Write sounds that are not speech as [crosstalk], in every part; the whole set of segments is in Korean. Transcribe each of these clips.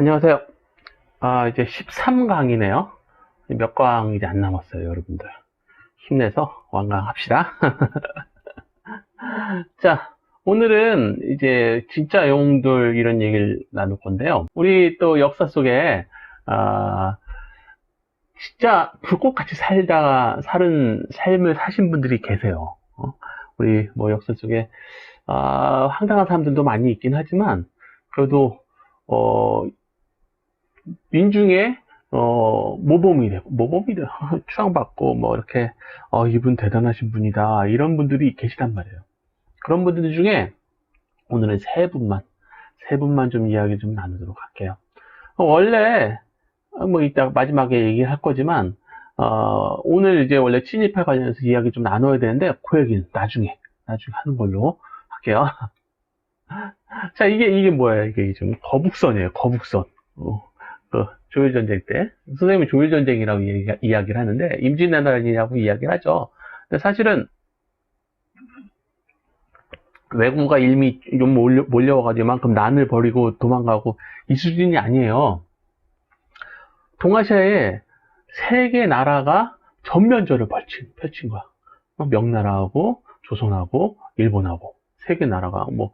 안녕하세요. 아, 이제 13강이네요. 몇 강 이제 안 남았어요, 여러분들. 힘내서 완강 합시다. [laughs] 자, 오늘은 이제 진짜 영웅들 이런 얘기를 나눌 건데요. 우리 또 역사 속에, 아, 진짜 불꽃같이 살다가, 살은 삶을 사신 분들이 계세요. 어? 우리 뭐 역사 속에, 아, 황당한 사람들도 많이 있긴 하지만, 그래도, 어, 민중의 어, 모범이 되고, 모범이 되고, [laughs] 추앙받고, 뭐, 이렇게, 어, 이분 대단하신 분이다. 이런 분들이 계시단 말이에요. 그런 분들 중에, 오늘은 세 분만, 세 분만 좀 이야기 좀 나누도록 할게요. 어, 원래, 어, 뭐, 이따 마지막에 얘기할 거지만, 어, 오늘 이제 원래 친일파 관련해서 이야기 좀 나눠야 되는데, 그 얘기는 나중에, 나중에 하는 걸로 할게요. [laughs] 자, 이게, 이게 뭐예요? 이게 좀 거북선이에요, 거북선. 어. 그 조일전쟁 때 선생님이 조일전쟁이라고 이야기, 이야기 를 하는데 임진왜란이라고 이야기를 하죠. 근데 사실은 왜군과 일미 좀 몰려, 몰려와가지고 이만큼 난을 벌이고 도망가고 이 수준이 아니에요. 동아시아에 세 개 나라가 전면전을 펼친, 펼친 거야. 어, 명나라하고 조선하고 일본하고 세 개 나라가 뭐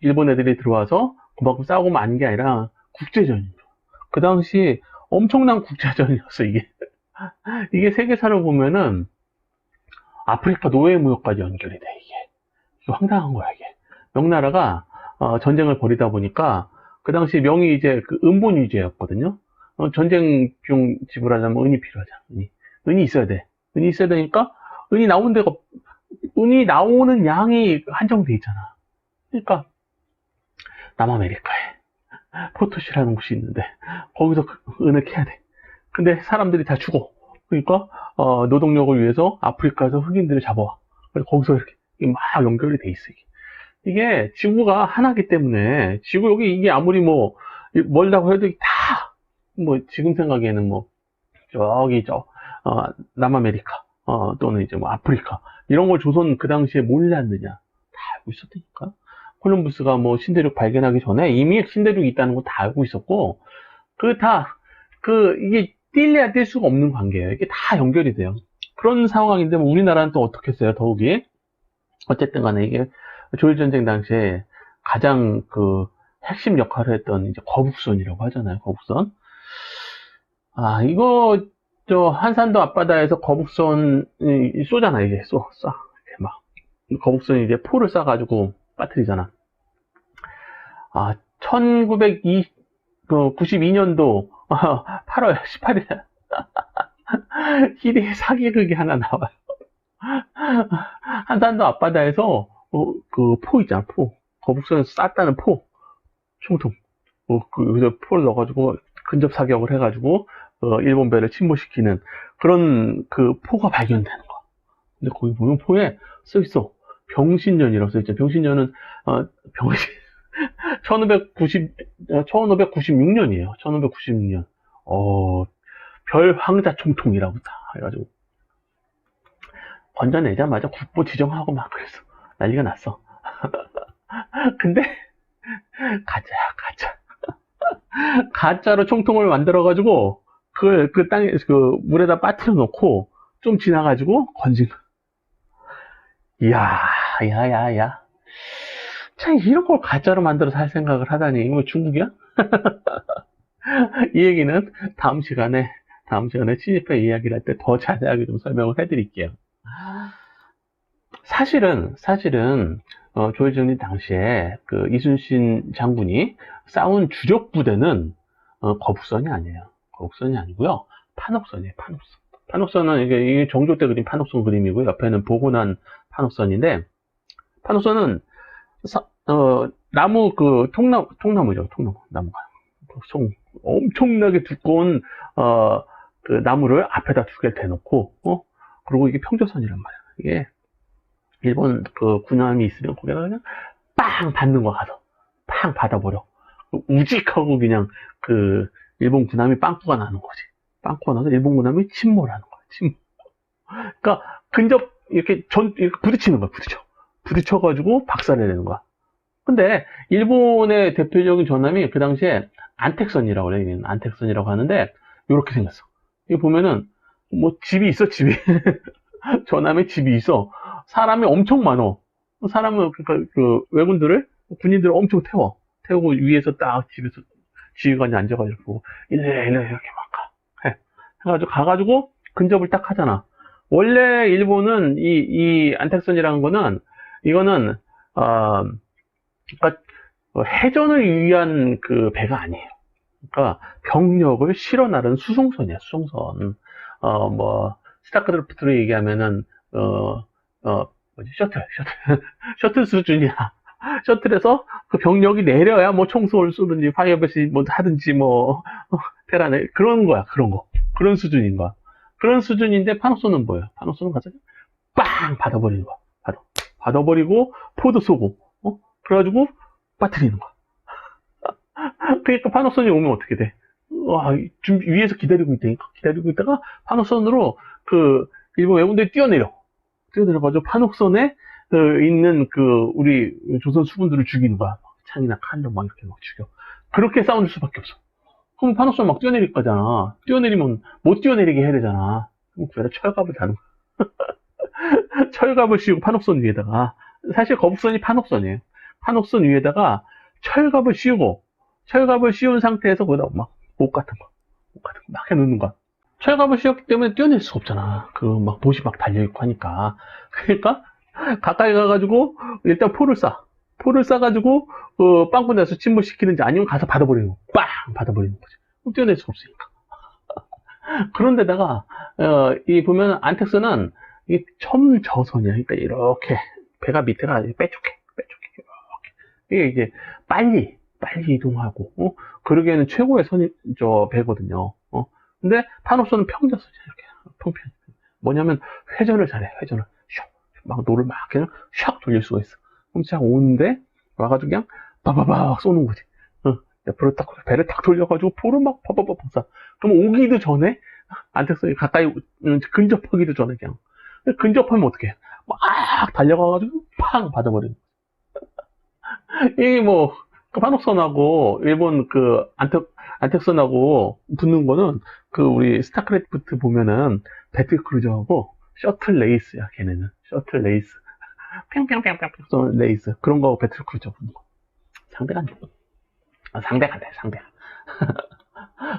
일본 애들이 들어와서 그만큼 싸우고 만게 아니라 국제전이죠. 그 당시 엄청난 국제전이었어 이게. [laughs] 이게 세계사를 보면은 아프리카 노예 무역까지 연결이 돼 이게. 황당한 거야 이게. 명나라가 어, 전쟁을 벌이다 보니까 그 당시 명이 이제 그 은본 위제였거든요. 어, 전쟁 비용 지불하려면 은이 필요하잖아 은이. 은이 있어야 돼. 은이 있어야 되니까 은이 나오는 데가 은이 나오는 양이 한정돼 있잖아. 그러니까 남아메리카에 포토시라는 곳이 있는데 거기서 그 은을 캐야 돼. 근데 사람들이 다 죽어. 그러니까 어, 노동력을 위해서 아프리카에서 흑인들을 잡아와. 그래서 거기서 이렇게 막 연결이 돼 있어. 이게. 이게 지구가 하나기 때문에 지구 여기 이게 아무리 뭐 멀다고 해도 다 뭐 지금 생각에는 뭐 저기 저 어, 남아메리카 어, 또는 이제 뭐 아프리카 이런 걸 조선 그 당시에 몰랐느냐 다 알고 있었다니까. 콜럼부스가 뭐 신대륙 발견하기 전에 이미 신대륙이 있다는 거 다 알고 있었고, 그 다, 그, 이게 뛸래야 뛸 수가 없는 관계예요. 이게 다 연결이 돼요. 그런 상황인데, 뭐 우리나라는 또 어떻게 했어요, 더욱이? 어쨌든 간에 이게 조일 전쟁 당시에 가장 그 핵심 역할을 했던 이제 거북선이라고 하잖아요, 거북선. 아, 이거, 저, 한산도 앞바다에서 거북선, 이, 쏘잖아, 이게, 쏘, 쏴. 이렇게 막. 거북선이 이제 포를 쏴가지고, 빠뜨리잖아. 아, 1992년도 8월 18일 희대의 사기극이 하나 나와요. 한산도 앞바다에서 어, 그포 있잖아, 포. 거북선에서 쐈다는 포. 총통. 어, 그, 여기서 포를 넣어가지고 근접 사격을 해가지고 어, 일본 배를 침몰시키는 그런 그 포가 발견되는 거야. 근데 거기 보면 포에 써 있어. 병신년이라고 써있죠. 병신년은, 어, 병신, 1590, 1596년이에요. 1596년. 어, 별 황자 총통이라고 다 해가지고. 건져내자마자 국보 지정하고 막 그랬어. 난리가 났어. [laughs] 근데, 가짜야, 가짜. [laughs] 가짜로 총통을 만들어가지고, 그걸 그 땅에, 그 물에다 빠뜨려 놓고, 좀 지나가지고 건진. 이야, 야, 야, 야. 참, 이런 걸 가짜로 만들어서 할 생각을 하다니. 이거 뭐 중국이야? [laughs] 이 얘기는 다음 시간에, 다음 시간에 친일파 이야기를 할 때 더 자세하게 좀 설명을 해드릴게요. 사실은, 사실은, 어, 조일정리 당시에 그 이순신 장군이 싸운 주력 부대는 어, 거북선이 아니에요. 거북선이 아니고요. 판옥선이에요, 판옥선. 판옥선은 이게, 이게 정조 때 그린 판옥선 그림이고 옆에는 보고난 판옥선인데 판옥선은 사, 어, 나무 그 통나무 통나무죠 통나무 나무가. 송 엄청나게 두꺼운 어, 그 나무를 앞에다 두 개 대놓고 어? 그리고 이게 평조선이란 말이야. 이게 일본 그 군함이 있으면 거기다 그냥 빵 받는 거 가서 빵 받아버려. 우직하고 그냥 그 일본 군함이 빵꾸가 나는 거지. 빵꾸가 나서 일본 군함이 침몰하는 거야 침몰. 그러니까 근접 이렇게 전, 이렇게 부딪히는 거야, 부딪혀. 부딪혀가지고 박살을 내는 거야. 근데, 일본의 대표적인 전함이 그 당시에 안택선이라고 그래요. 안택선이라고 하는데 이렇게 생겼어. 여기 보면은 뭐 집이 있어 집이 [laughs] 전함에 집이 있어 사람이 엄청 많어 사람은 그러니까 그 왜군들을 군인들을 엄청 태워 태우고 위에서 딱 집에서 지휘관이 앉아가지고 이래 이래 이렇게 막 가. 해. 해가지고 가가지고 근접을 딱 하잖아. 원래 일본은 이, 이 안택선이라는 거는 이거는 어, 그러니까 어, 해전을 위한 그 배가 아니에요. 그러니까 병력을 실어 나른 수송선이야, 수송선. 어, 뭐, 스타크래프트로 얘기하면은, 어, 어, 뭐지, 셔틀, 셔틀, [laughs] 셔틀 수준이야. [laughs] 셔틀에서 그 병력이 내려야 뭐 총소를 쏘든지 파이어벳이 뭐 하든지 뭐, 어, 테란에, 그런 거야, 그런 거. 그런 수준인 거야. 그런 수준인데 파노소는 뭐예요? 파노소는 가서 빵! 받아버리는 거야. 받아. 받아버리고, 포드 쏘고, 어? 그래가지고, 빠뜨리는 거야. [laughs] 그러니까 파노선이 오면 어떻게 돼? 와, 좀 위에서 기다리고 있다니까. 기다리고 있다가 파노선으로 그 일본 외군들이 뛰어내려. 뛰어내려가지고 파노선에 그 있는 그 우리 조선 수군들을 죽이는 거야. 막 창이나 칼로 막 이렇게 막 죽여. 그렇게 싸울 수밖에 없어. 그럼 파노선 막 뛰어내릴 거잖아. 뛰어내리면 못 뛰어내리게 해야 되잖아. 그럼 그래서 철갑을 다는 거야. [laughs] [laughs] 철갑을 씌우고 판옥선 위에다가 사실 거북선이 판옥선이에요. 판옥선 위에다가 철갑을 씌우고 철갑을 씌운 상태에서 거기다 막못 같은 거, 못 같은 거 막 해놓는 거야. 철갑을 씌웠기 때문에 뛰어낼 수가 없잖아. 그 막 못이 막 달려있고 하니까. 그러니까 가까이 가가지고 일단 포를 쏴. 포를 쏴가지고 어, 빵꾸 내서 침몰시키는지 아니면 가서 받아버리는 거. 빵! 받아버리는 거지. 뛰어낼 수가 없으니까. [laughs] 그런데다가 어, 이 보면 안텍스는 이 첨저선이야. 그러니까 이렇게 배가 밑에가 빼쪽해, 빼쪽해 이렇게. 이게 이제 빨리 빨리 이동하고 어? 그러기에는 최고의 선이 저 배거든요. 어? 근데 판옥선은 평저선이야 이렇게 평평. 뭐냐면 회전을 잘해 회전을 슉 막 노를 막 그냥 샥 돌릴 수가 있어. 그럼 쫙 오는데 와가지고 그냥 바바박 쏘는 거지. 어? 옆으로 딱 배를 딱 돌려가지고 포를 막 바바박 쏴. 그럼 오기도 전에 안택선이 가까이 음, 근접하기도 전에 그냥 근접하면 어떻게? 막 달려가가지고 팡 받아버리는. [laughs] 이게 뭐그 판옥선하고 일본 그 안텍 안텍선하고 붙는 거는 그 우리 스타크래프트 보면은 배틀크루저하고 셔틀 레이스야 걔네는. 셔틀 레이스. [laughs] 팽팽팽팽팽 레이스. 그런 거 배틀크루저 붙는 거. 상대가 안 좋고 아, 상대가 안 돼 상대가 [laughs]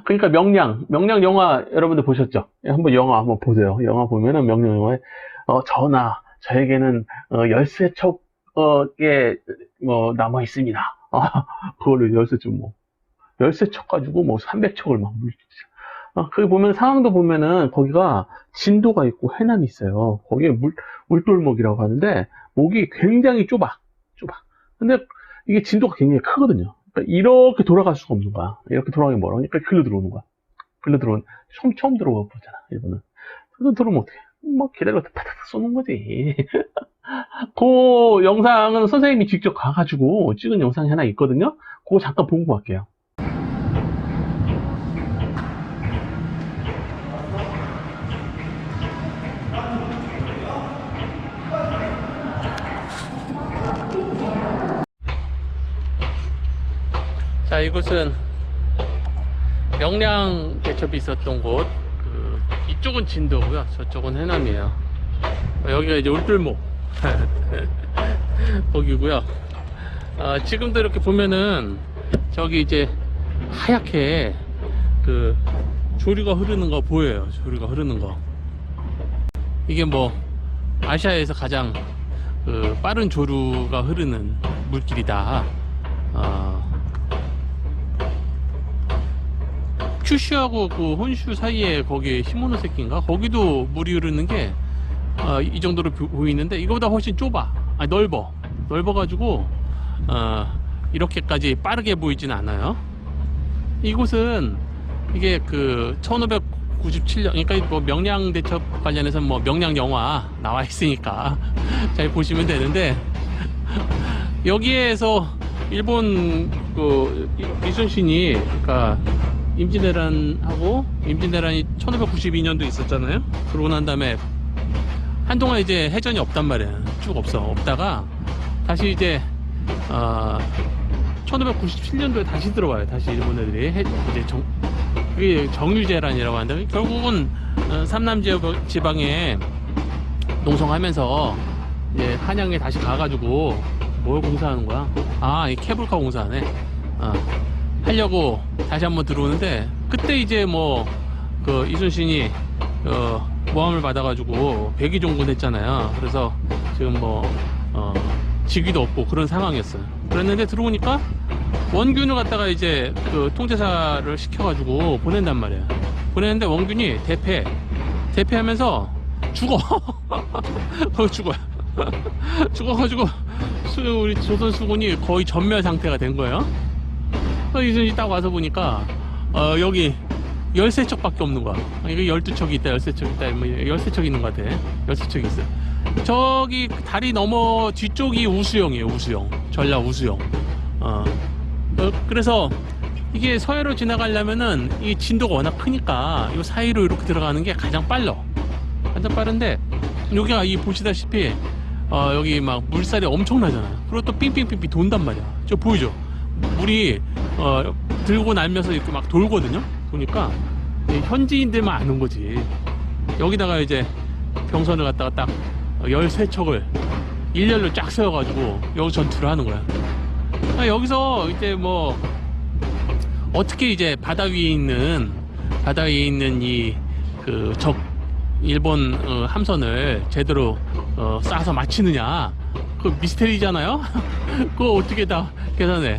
그러니까 명량 명량 영화 여러분들 보셨죠? 예, 한번 영화 한번 보세요 영화 보면은 명량 영화에 어, 전하 저에게는 어, 열쇠 척에 뭐 남아 있습니다. 아, [laughs] 그걸로 열쇠쪽 뭐 열쇠 척 가지고 뭐 300척을 막 물리죠. 아, 거기 보면 상황도 보면은 거기가 진도가 있고 해남이 있어요. 거기에 물 물돌목이라고 하는데 목이 굉장히 좁아, 좁아. 근데 이게 진도가 굉장히 크거든요. 그러니까 이렇게 돌아갈 수가 없는 거야. 이렇게 돌아가기 멀어. 그러니까 글로 들어오는 거야. 글로 들어온 처음 처음 들어와 보잖아. 일본은. 글로 들어오면 어떻게? 막 기다려서 타타타 쏘는 거지. [laughs] 그 영상은 선생님이 직접 가가지고 찍은 영상이 하나 있거든요. 그거 잠깐 보고 갈게요. 자, 이곳은 명량 대첩이 있었던 곳. 그 이쪽은 진도고요. 저쪽은 해남이에요. 여기가 이제 울돌목 거기고요. [laughs] 아, 지금도 이렇게 보면은 저기 이제 하얗게 그 조류가 흐르는 거 보여요. 조류가 흐르는 거. 이게 뭐 아시아에서 가장 그 빠른 조류가 흐르는 물길이다. 어, 큐슈하고 그 혼슈 사이에 거기 시모노세키인가? 거기도 물이 흐르는 게 어, 이 정도로 보- 보이는데 이거보다 훨씬 좁아. 아, 넓어. 넓어가지고 어, 이렇게까지 빠르게 보이진 않아요. 이곳은 이게 그 1597년 그러니까 뭐 명량 대첩 관련해서 뭐 명량 영화 나와 있으니까 [laughs] 잘 보시면 되는데 여기에서 일본 그 이- 이순신이 그러니까 임진왜란하고 임진왜란이 1592년도 있었잖아요. 그러고 난 다음에 한동안 이제 해전이 없단 말이야. 쭉 없어. 없다가 다시 이제 어, 1597년도에 다시 들어와요. 다시 일본 애들이 해- 이제 정 그게 정유재란이라고 하는데 결국은 어, 삼남 지방에 농성하면서 이제 한양에 다시 가가지고 뭘 공사하는 거야? 아, 이 케이블카 공사하네. 어, 하려고 다시 한번 들어오는데 그때 이제 뭐 그 이순신이 어, 모함을 받아가지고 백의종군 했잖아요. 그래서 지금 뭐 어, 직위도 없고 그런 상황이었어요. 그랬는데 들어오니까 원균을 갖다가 이제 그 통제사를 시켜가지고 보낸단 말이야. 보냈는데 원균이 대패, 대패하면서 죽어. [laughs] 거기 죽어요. [laughs] 죽어가지고 수, 우리 조선 수군이 거의 전멸 상태가 된 거예요. 이순이 딱 와서 보니까 어, 여기 13척 밖에 없는 거야. 아, 이게 12척이 있다, 13척 있다, 뭐 13척 있는 것 같아. 13척 있어. 저기 다리 넘어 뒤쪽이 우수영이에요, 우수영. 전라 우수영. 어. 어, 그래서 이게 서해로 지나가려면은 이 진도가 워낙 크니까 이 사이로 이렇게 들어가는 게 가장 빨라. 가장 빠른데 여기가 이 보시다시피 어, 여기 막 물살이 엄청나잖아요. 그리고 또 삥삥삥삥 돈단 말이야. 저 보이죠? 물이 어, 들고 날면서 이렇게 막 돌거든요. 보니까 이 현지인들만 아는 거지. 여기다가 이제 병선을 갖다가 딱 13척을 일렬로 쫙 세워가지고 여기 전투를 하는 거야. 아, 여기서 이제 뭐 어떻게 이제 바다 위에 있는 바다 위에 있는 이 그 적 일본 어, 함선을 제대로 어, 쏴서 맞히느냐 그 미스테리잖아요. [laughs] 그거 어떻게 다 계산해?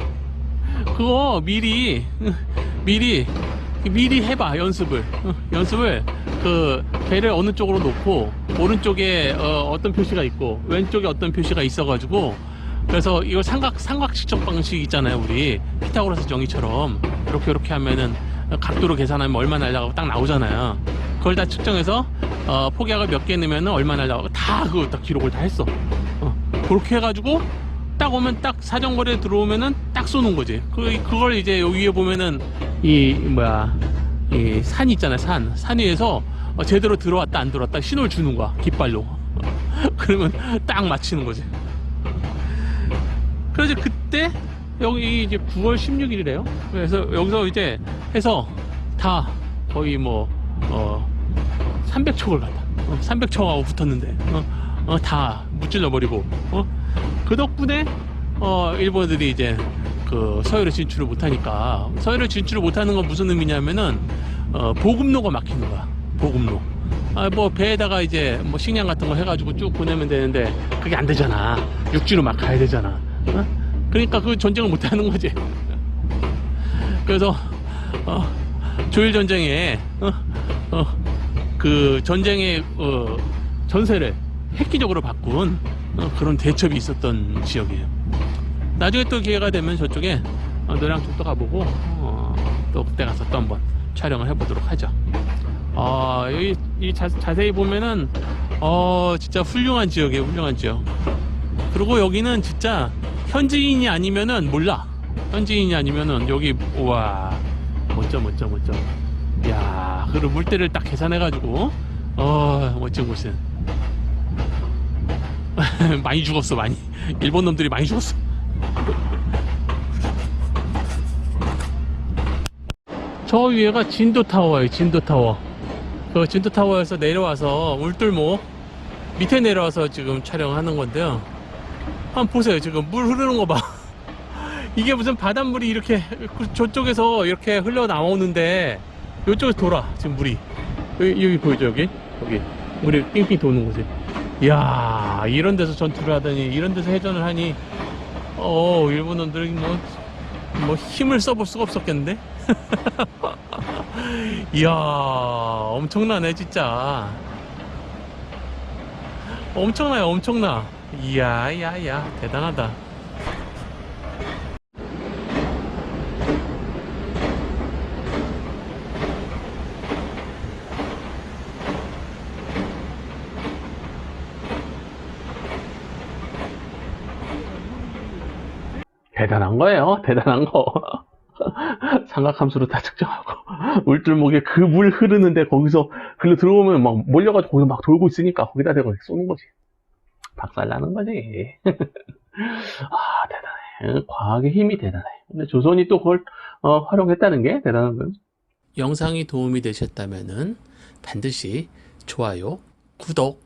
그거 미리 미리 미리 해봐 연습을. 어, 연습을 그 배를 어느 쪽으로 놓고 오른쪽에 어, 떤 표시가 있고 왼쪽에 어떤 표시가 있어가지고 그래서 이거 삼각 삼각식적 방식 있잖아요 우리. 피타고라스 정의처럼. 이렇게 이렇게 하면은 각도로 계산하면 얼마 날라가고 딱 나오잖아요. 그걸 다 측정해서 어, 폭약을 몇 개 넣으면 얼마 날라가고 다 그거 다 기록을 다 했어. 어, 그렇게 해가지고 딱 오면 딱 사정거리에 들어오면은 딱 쏘는 거지. 그 그걸 이제 여기 위에 보면은 이 뭐야 이산 있잖아요. 산. 산 위에서 어, 제대로 들어왔다 안 들어왔다 신호를 주는 거야. 깃발로. [laughs] 그러면 딱 맞히는 거지. 그래서 그때 여기 이제 9월 16일이래요. 그래서 여기서 이제 해서 다 거의 뭐 어, 300척을 갖다. 어, 300척하고 붙었는데 어, 어, 다 무찔러 버리고 어? 그 덕분에 어, 일본들이 이제 그 서해로 진출을 못하니까. 서해로 진출을 못하는 건 무슨 의미냐면은 어, 보급로가 막히는 거야. 보급로. 아, 뭐 배에다가 이제 뭐 식량 같은 거 해가지고 쭉 보내면 되는데 그게 안 되잖아. 육지로 막 가야 되잖아. 어? 그러니까 그 전쟁을 못 하는 거지. 그래서 어, 조일 전쟁에 어, 어, 그 전쟁의 어, 전세를 획기적으로 바꾼 어, 그런 대첩이 있었던 지역이에요. 나중에 또 기회가 되면 저쪽에 어, 노량 쪽도 가보고 어, 또 그때 가서 또 한번 촬영을 해보도록 하죠. 아 여기 이 자, 자세히 보면은 어 진짜 훌륭한 지역이에요, 훌륭한 지역. 그리고 여기는 진짜 현지인이 아니면은 몰라. 현지인이 아니면은 여기 우와 멋져 멋져 멋져. 야 그리고 물때를 딱 계산해가지고 어 멋진 곳은. [laughs] 많이 죽었어 많이. 일본 놈들이 많이 죽었어. 저 위에가 진도타워예요 진도타워. 그 진도타워에서 내려와서 울돌목 밑에 내려와서 지금 촬영하는 건데요. 한번 보세요 지금 물 흐르는 거봐. [laughs] 이게 무슨 바닷물이 이렇게 그 저쪽에서 이렇게 흘러 나오는데 이쪽에서 돌아 지금 물이. 여기, 여기 보이죠 여기? 여기. 물이 삥삥 도는 거지 이 야 이런 데서 전투를 하다니 이런 데서 해전을 하니 어 일본 놈들이 뭐, 뭐 힘을 써볼 수가 없었겠는데? [laughs] 이야 엄청나네 진짜. 엄청나요 엄청나. 이야 이야 이야 대단하다 대단한 거예요. 대단한 거. [laughs] 삼각함수로 다 측정하고 울줄목에 그 물 흐르는데 거기서 글로 들어오면 막 몰려가지고 거기서 막 돌고 있으니까 거기다 대고 쏘는 거지. 박살나는 거지. [laughs] 아 대단해. 과학의 힘이 대단해. 근데 조선이 또 그걸 어, 활용했다는 게 대단한 거죠. 영상이 도움이 되셨다면 반드시 좋아요, 구독